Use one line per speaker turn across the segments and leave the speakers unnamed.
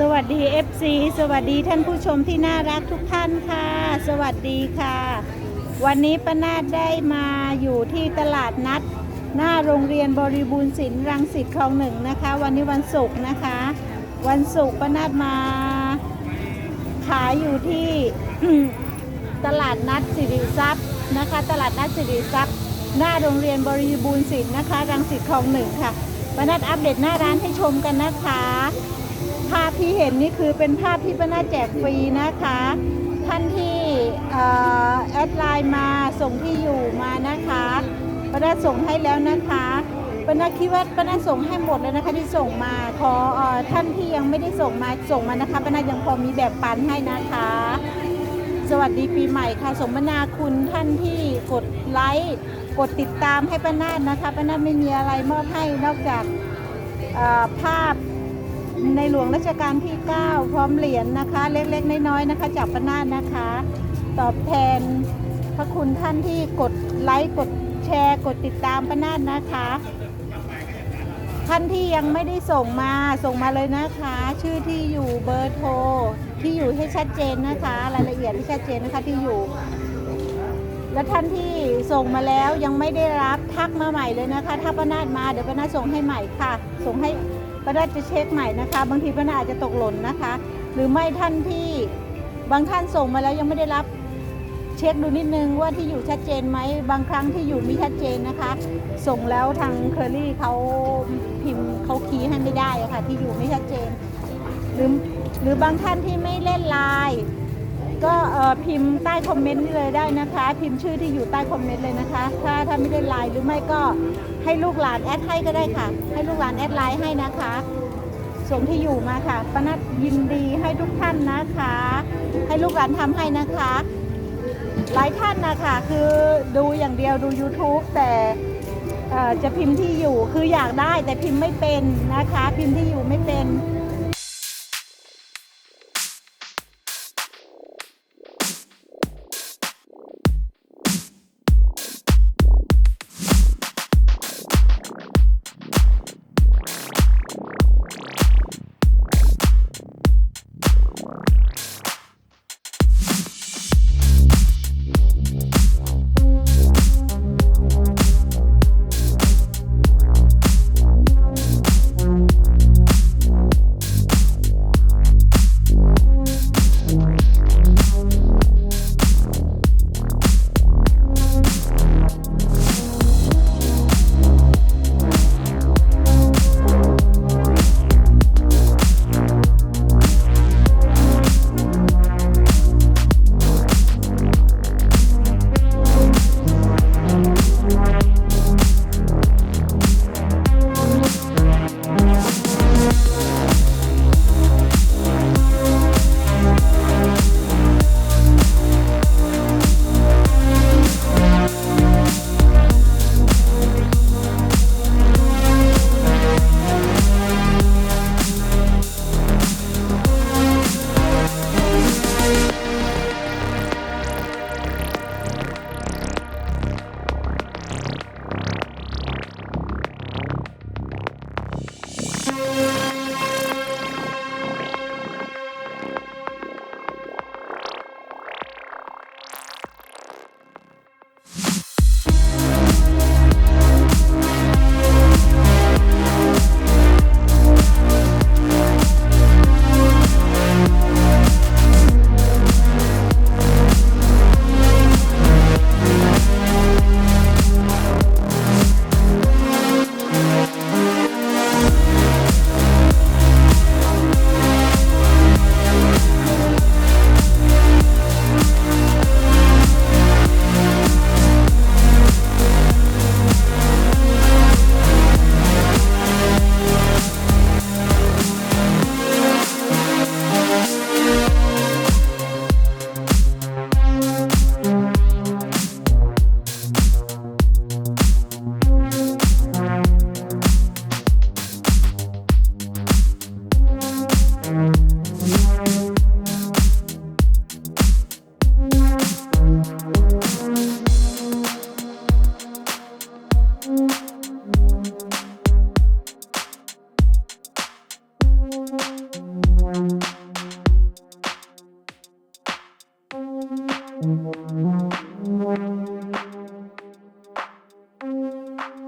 สวัสดี FC สวัสดีท่านผู้ชมที่น่ารักทุกท่านค่ะ สวัสดีค่ะ วันนี้ป้านาดได้มาอยู่ที่ตลาดนัด หน้าโรงเรียนบริบูรณ์ศิลป์รังสิตคลองหนึ่งนะคะ วันนี้วันศุกร์นะคะ วันศุกร์ป้านาดมาขายอยู่ที่ตลาดนัดสิริทรัพย์นะคะ ตลาดนัดสิริทรัพย์ หน้าโรงเรียนบริบูรณ์ศิลป์นะคะ รังสิตคลองหนึ่งค่ะป้านาดอัปเดตหน้าร้านให้ชมกันนะคะ ภาพที่เห็นนี่คือเป็นภาพที่ป้านาแจกฟรีนะคะ ท่านที่แอดไลน์มาส่งที่อยู่มานะคะป้านาส่งให้แล้วนะคะป้านาคิดว่าป้านาส่งให้หมดแล้วนะคะที่ส่งมาขออท่านที่ยังไม่ได้ส่งมาส่งมานะคะป้านายังพอมีแบบปันให้นะคะ สวัสดีปีใหม่ค่ะ สมนาคุณท่านที่กดไลค์กดติดตามให้ป้านานะคะป้านาไม่มีอะไรมอบให้นอกจากภาพ ในหลวงรัชกาลที่ 9 พร้อมเหรียญนะคะ เล็กๆ น้อยๆนะคะ จากปนาดนะคะ ตอบแทนพระคุณท่านที่กดไลค์กดแชร์กดติดตามปนาดนะคะ ท่านที่ยังไม่ได้ส่งมาส่งมาเลยนะคะ ชื่อที่อยู่เบอร์โทรที่อยู่ให้ชัดเจนนะคะ รายละเอียดที่ชัดเจนนะคะที่อยู่และท่านที่ส่งมาแล้วยังไม่ได้รับทักมาใหม่เลยนะคะ ถ้าป้านาดมาเดี๋ยวป้านาดส่งให้ใหม่ค่ะ ส่งให้ ป้านาดจะเช็คใหม่นะคะ บางทีป้านาดอาจจะตกหล่นนะคะ หรือไม่ท่านที่บางท่านส่งมาแล้วยังไม่ได้รับเช็คดูนิดนึงว่าที่อยู่ชัดเจนไหมบางครั้งที่อยู่ไม่ชัดเจนนะคะ ส่งแล้วทางเคอรี่เขาพิมพ์เขาคีย์ให้ไม่ได้ะค่ะที่อยู่ไม่ชัดเจน หรือหรือบางท่านที่ไม่เล่นไลน์ ก็พิมพ์ใต้คอมเมนต์นี่เลยได้นะคะ พิมพ์ชื่อที่อยู่ใต้คอมเมนต์เลยนะคะ ถ้าถ้าไม่ได้ไลน์หรือไม่ก็ให้ลูกหลานแอดให้ก็ได้ค่ะ ให้ลูกหลานแอดไลน์ให้นะคะส่งที่อยู่มาค่ะปนัดยินดีให้ทุกท่านนะคะ ให้ลูกหลานทำให้นะคะ หลายท่านนะคะคือดูอย่างเดียวดู YouTube แต่จะพิมพ์ที่อยู่คืออยากได้แต่พิมพ์ไม่เป็นนะคะ พิมพ์ที่อยู่ไม่เป็น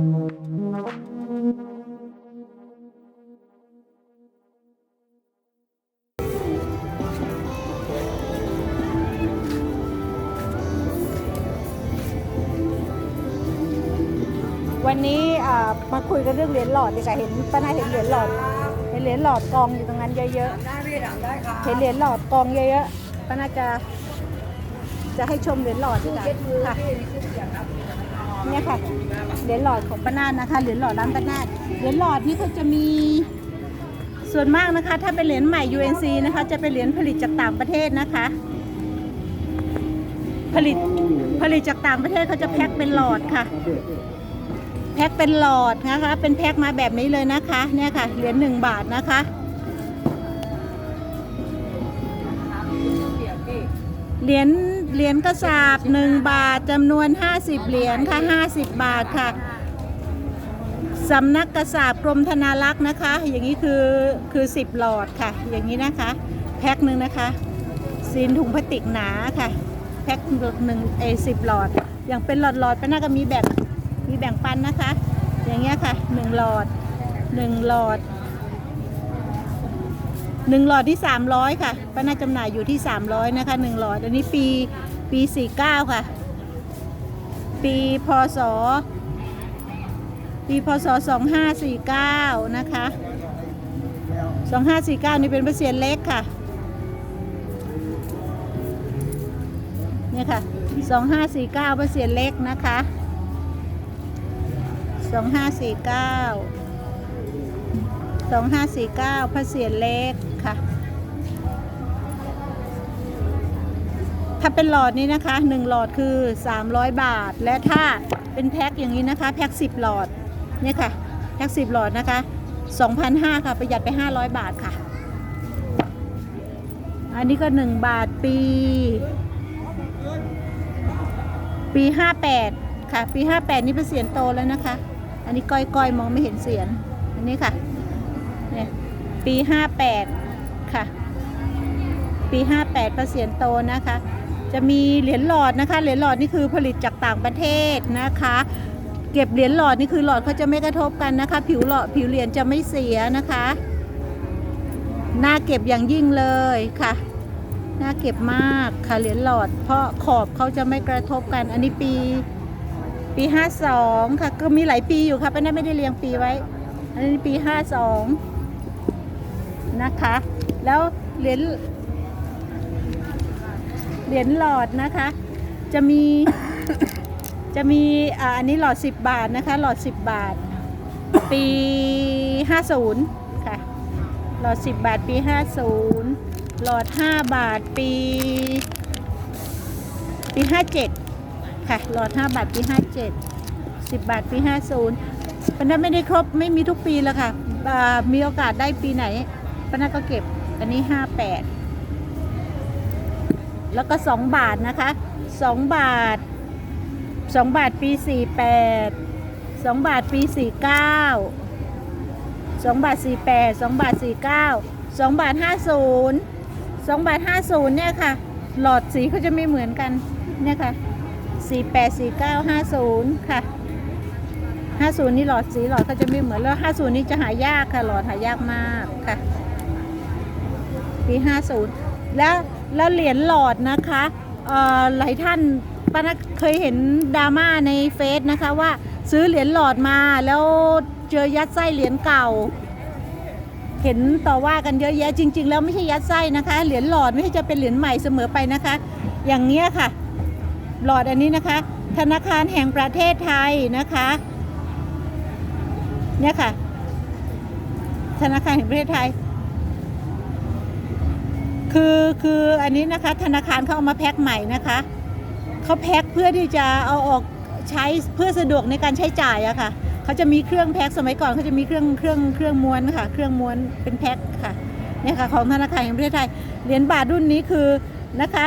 วันนี้มาคุยกันเรื่องเหรียญหลอดดีกว่าเห็นป้านาเห็นเหรียญหลอดเห็นเหรียญหลอดกองอยู่ตรงนั้นเยอะๆเห็นเหรียญหลอดกองเยอะๆป้านาจะ จะให้ชมเหรียญหลอดดีกว่าค่ะเนี่ยค่ะเหรียญหลอดของป้านาดนะคะเหรียญหลอดร้านป้านาดเหรียญหลอดนี่ก็จะมีส่วนมากนะคะ ถ้าเป็นเหรียญใหม่ UNC นะคะ จะเป็นเหรียญผลิตจากต่างประเทศนะคะ ผลิตผลิตจากต่างประเทศเขาจะแพ็คเป็นหลอดค่ะ แพ็คเป็นหลอดนะคะ เป็นแพ็คมาแบบนี้เลยนะคะ เนี่ยค่ะเหรียญหนึ่งบาทนะคะเหรียญ เหรียญกระสาบหนึ่งบาทจำนวน 50 เหรียญค่ะ 50 บาทค่ะสำนักกระสาบกรมธนารักษ์นะคะ อย่างนี้คือคือ 10 หลอดค่ะ อย่างนี้นะคะ แพ็คหนึ่งนะคะซีนถุงพลาสติกหนาค่ะ แพ็คหนึ่งเอสิบหลอด อย่างเป็นหลอดหลอดไปหน้าก็มีแบ่งมีแบ่งปันนะคะ อย่างเงี้ยค่ะหนึ่งหลอดหนึ่งหลอด หนึ่งหลอดที่ 300 ค่ะป้าน่าจำหน่ายอยู่ที่ 300 นะคะหนึ่งหลอด อันนี้ปีปี 49 ค่ะ ปีพศ ปีพศ 2549 นะคะ 2549 นี่เป็นเปอร์เซ็นเล็กค่ะ เนี่ยค่ะ 2549เปอร์เซ็นเล็กนะคะ 2549 2549 พระเศียรเล็กค่ะ ถ้าเป็นหลอดนี้นะคะ 1 หลอดคือ 300 บาท และถ้าเป็นแพ็คอย่างนี้นะคะ แพ็ค 10 หลอดเนี่ยค่ะ แพ็ค 10 หลอดนะคะ2,500ค่ะ ประหยัดไป 500 บาทค่ะ อันนี้ก็ 1 บาทปี ปี 58 ค่ะ ปี 58 นี่เป็นเสียนโตแล้วนะคะ อันนี้ก้อยๆ มองไม่เห็นเสียน อันนี้ค่ะ ปี 58 ค่ะ ปี 58พระเศียรโตนะคะ จะมีเหรียญหลอดนะคะ เหรียญหลอดนี่คือผลิตจากต่างประเทศนะคะ เก็บเหรียญหลอดนี่คือหลอดเขาจะไม่กระทบกันนะคะ ผิวหลอดผิวเหรียญจะไม่เสียนะคะน่าเก็บอย่างยิ่งเลยค่ะน่าเก็บมากค่ะเหรียญหลอด เพราะขอบเขาจะไม่กระทบกัน อันนี้ปีปี 52 ค่ะ ก็มีหลายปีอยู่ค่ะป้าน่าไม่ได้เรียงปีไว้ อันนี้ปี 52 นะคะ แล้วเหรียญเหรียญหลอดนะคะ จะมีจะมีอันนี้หลอด 10 บาทนะคะ หลอด 10 บาท ปี 50 ค่ะ หลอด 10 บาทปี 50 หลอด 5 บาทปี ปี 57 ค่ะ หลอด 5 บาทปี 57 10 บาทปี 50ปันนั้นไม่ได้ครบไม่มีทุกปีแล้วค่ะมีโอกาสได้ปีไหน ป้านาก็เก็บอันนี้ห้าแปดแล้วก็สองบาทนะคะสองบาทสองบาทปีสี่แปดสองบาทปีสี่เก้าสองบาทสี่แปดสองบาทสี่เก้าสองบาทห้าศูนย์สองบาทห้าศูนย์เนี่ยค่ะ หลอดสีเขาจะไม่เหมือนกันเนี่ยค่ะสี่แปดสี่เก้าห้าศูนย์ค่ะห้าศูนย์นี่หลอดสีหลอดเขาจะไม่เหมือนแล้วห้าศูนย์นี่จะหายากค่ะ หลอดหายากมากค่ะ ปี 50 แล้วแล้วเหรียญหลอดนะคะหลายท่านปานักเคยเห็นดราม่าในเฟซนะคะว่าซื้อเหรียญหลอดมาแล้วเจอยัดไส้เหรียญเก่า เห็นต่อว่ากันเยอะแยะจริง ๆ แล้วไม่ใช่ยัดไส้นะคะ เหรียญหลอดไม่ใช่จะเป็นเหรียญใหม่เสมอไปนะคะ อย่างเงี้ยค่ะ หลอดอันนี้นะคะ ธนาคารแห่งประเทศไทยนะคะเนี่ยค่ะ ธนาคารแห่งประเทศไทย คือคืออันนี้นะคะธนาคารเขาเอามาแพ็คใหม่นะคะเขาแพ็คเพื่อที่จะเอาออกใช้เพื่อสะดวกในการใช้จ่ายอะค่ะเขาจะมีเครื่องแพ็คสมัยก่อนเขาจะมีเครื่องเครื่องเครื่องม้วนค่ะ เครื่องม้วนเป็นแพ็คค่ะเนี่ยค่ะของธนาคารแห่งประเทศไทยเหรียญบาทรุ่นนี้คือนะคะ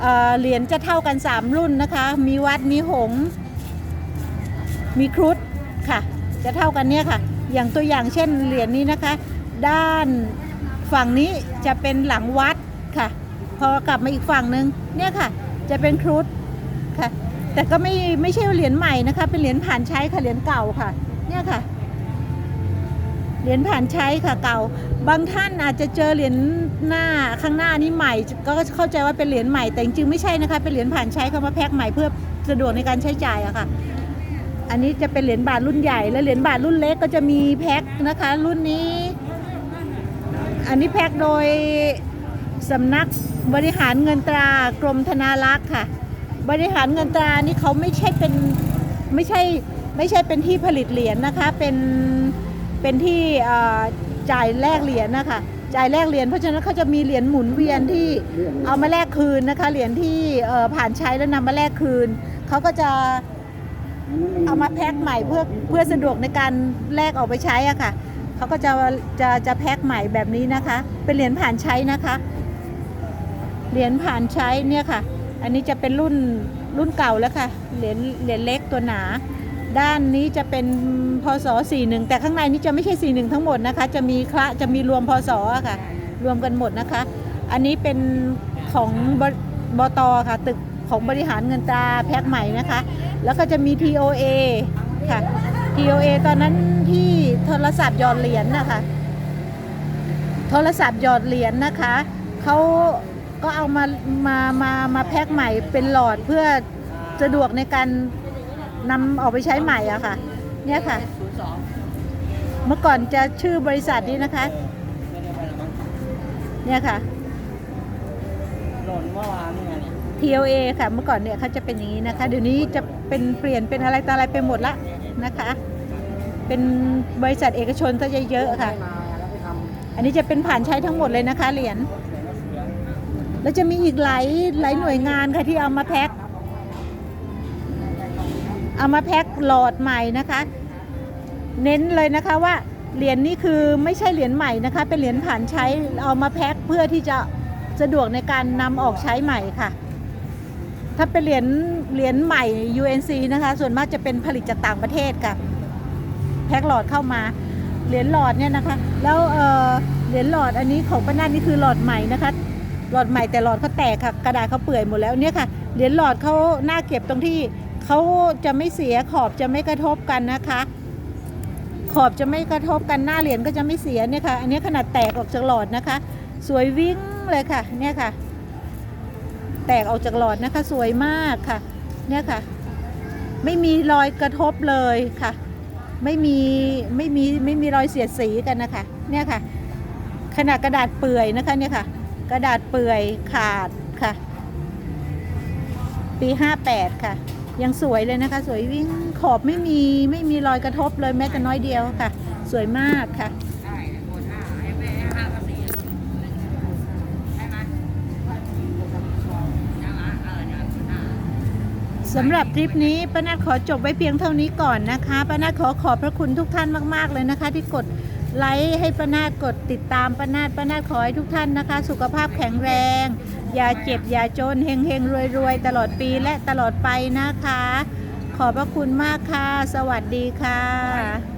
เอ่อเหรียญจะเท่ากัน 3 รุ่นนะคะ มีวัดมีหง มีครุฑค่ะ จะเท่ากันเนี่ยค่ะ อย่างตัวอย่างเช่นเหรียญนี้นะคะ ด้าน ฝั่งนี้จะเป็นหลังวัดค่ะ พอกลับมาอีกฝั่งหนึ่งเนี่ยค่ะ จะเป็นครุฑค่ะ แต่ก็ไม่ไม่ใช่เหรียญใหม่นะคะ เป็นเหรียญผ่านใช้ค่ะเหรียญเก่าค่ะ เนี่ยค่ะ เหรียญผ่านใช้ค่ะเก่า บางท่านอาจจะเจอเหรียญหน้าข้างหน้านี้ใหม่ ก็เข้าใจว่าเป็นเหรียญใหม่ แต่จริงๆไม่ใช่นะคะ เป็นเหรียญผ่านใช้เขามาแพ็คใหม่เพื่อสะดวกในการใช้จ่ายอะค่ะอันนี้จะเป็นเหรียญบาทรุ่นใหญ่และเหรียญบาทรุ่นเล็กก็จะมีแพ็คนะคะ รุ่นนี้ อันนี้แพ็คโดยสำนักบริหารเงินตรากรมธนารักษ์ค่ะ บริหารเงินตรานี่เขาไม่ใช่เป็นไม่ใช่ไม่ใช่เป็นที่ผลิตเหรียญนะคะ เป็นเป็นที่จ่ายแลกเหรียญนะคะจ่ายแลกเหรียญเพราะฉะนั้นเขาจะมีเหรียญหมุนเวียนที่เอามาแลกคืนนะคะเหรียญที่ผ่านใช้แล้วนำมาแลกคืนเขาก็จะเอามาแพ็คใหม่เพื่อเพื่อสะดวกในการแลกออกไปใช้อะค่ะ เขาก็จะจะจะแพ็คใหม่แบบนี้นะคะ เป็นเหรียญผ่านใช้นะคะ เหรียญผ่านใช้เนี่ยค่ะ อันนี้จะเป็นรุ่นรุ่นเก่าแล้วค่ะ เหรียญเหรียญเล็กตัวหนา ด้านนี้จะเป็นพศ41แต่ข้างในนี้จะไม่ใช่41ทั้งหมดนะคะ จะมีคละจะมีรวมพศค่ะ รวมกันหมดนะคะ อันนี้เป็นของบบตค่ะ ตึกของบริหารเงินตราแพ็คใหม่นะคะ แล้วก็จะมี TOA ค่ะ TOA ตอนนั้นที่โทรศัพท์หยอดเหรียญนะคะ โทรศัพท์หยอดเหรียญนะคะเขาก็เอามามามามาแพ็คใหม่เป็นหลอดเพื่อสะดวกในการนำออกไปใช้ใหม่อะค่ะ เนี่ยค่ะ เมื่อก่อนจะชื่อบริษัทนี้นะคะ เนี่ยค่ะ
หล่นเมื่อวานนี่ไงเนี่ย
TOA ค่ะ เมื่อก่อนเนี่ยเขาจะเป็นอย่างนี้นะคะ เดี๋ยวนี้จะเป็นเปลี่ยนเป็นอะไรต่ออะไรไปหมดละ นะคะ เป็นบริษัทเอกชนซะเยอะๆค่ะ อันนี้จะเป็นผ่านใช้ทั้งหมดเลยนะคะเหรียญ แล้วจะมีอีกหลายหลายหน่วยงานค่ะที่เอามาแพ็ค เอามาแพ็คหลอดใหม่นะคะ เน้นเลยนะคะว่าเหรียญนี้คือไม่ใช่เหรียญใหม่นะคะ เป็นเหรียญผ่านใช้เอามาแพ็คเพื่อที่จะสะดวกในการนำออกใช้ใหม่ค่ะ ถ้าเป็นเหรียญ เหรียญใหม่ UNC นะคะ ส่วนมากจะเป็นผลิตจากต่างประเทศค่ะแพ็คหลอดเข้ามา เหรียญหลอดเนี่ยนะคะ แล้วเออเหรียญหลอดอันนี้ของป้านาฏนี่คือหลอดใหม่นะคะ หลอดใหม่แต่หลอดเขาแตกค่ะ กระดาษเขาเปื่อยหมดแล้วเนี่ยค่ะ เหรียญหลอดเขาหน้าเก็บตรงที่เขาจะไม่เสียขอบจะไม่กระทบกันนะคะ ขอบจะไม่กระทบกันหน้าเหรียญก็จะไม่เสียเนี่ยค่ะ อันนี้ขนาดแตกออกจากหลอดนะคะ สวยวิ่งเลยค่ะ เนี่ยค่ะ แตกออกจากหลอดนะคะ สวยมากค่ะ เนี่ยค่ะ ไม่มีรอยกระทบเลยค่ะ ไม่มีไม่มีไม่มีรอยเสียดสีกันนะคะ เนี่ยค่ะ ขนาดกระดาษเปื่อยนะคะเนี่ยค่ะ กระดาษเปื่อยขาดค่ะ ปี 58 ค่ะ ยังสวยเลยนะคะ สวยวิ่งขอบไม่มีไม่มีรอยกระทบเลยแม้แต่น้อยเดียวค่ะ สวยมากค่ะ
ใช่หมดห้าให้แม่ห้ากับสี่ใช่ไหมยังอะเออเนี่ยห้า
สำหรับทริปนี้ป้านาทขอจบไว้เพียงเท่านี้ก่อนนะคะป้านาทขอขอบพระคุณทุกท่านมาก ๆ เลยนะคะ ที่กดไลค์ให้ป้านาทกดติดตามป้านาทป้านาทขอให้ทุกท่านนะคะ สุขภาพแข็งแรง อย่าเจ็บอย่าจนเฮงเฮงรวยรวยตลอดปีและตลอดไปนะคะ ขอบพระคุณมากค่ะ สวัสดีค่ะ